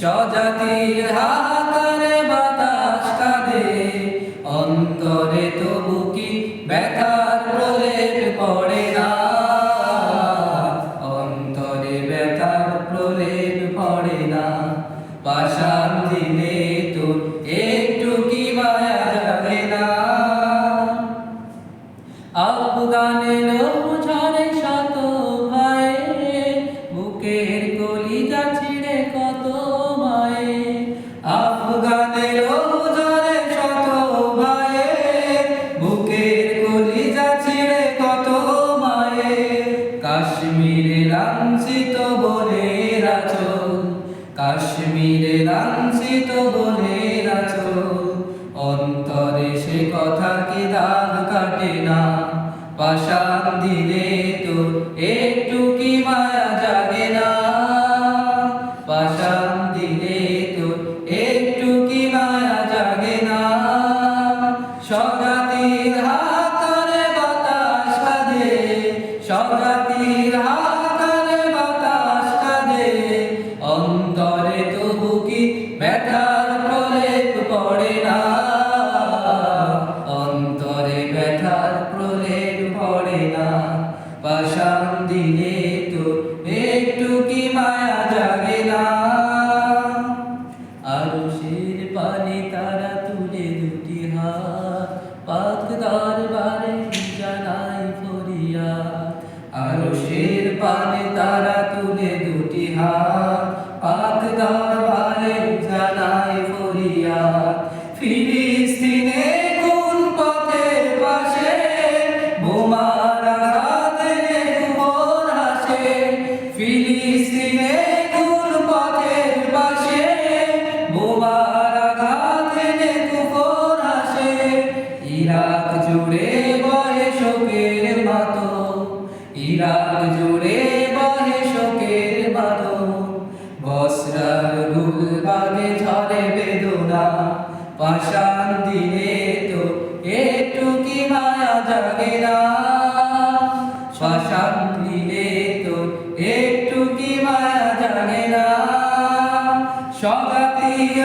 স্বজাতির হাতারে বাতাস কাঁদে। অন্তরে তবু কি ব্যথার প্রলেপ পড়ে না? অন্তরে ব্যথার প্রলেপ পড়ে না। পাশান দিলে কাশ্মীরে লাঞ্ছিত বনের আচল, কাশ্মীরে লাঞ্ছিত বনের আচল। অন্তরে সে কথা কি দাগ কাটে না? পাশান দিলে তো একটু কি মায়া জাগে? অন্তরে তবু কি ব্যথার কোন পথের পাশে বোমার আঘাতে কুমোর হাসে ফিলিস্তিনে ইরাক জুড়ে বয়ে শোকের মাতো, ইরাক জুড়ে ঝরে বেদনা পাশান দিলে তো একটু কি মায়া জাগে না। শ্মশান দিলে তো একটু কি মায়া জাগে না। সগাতির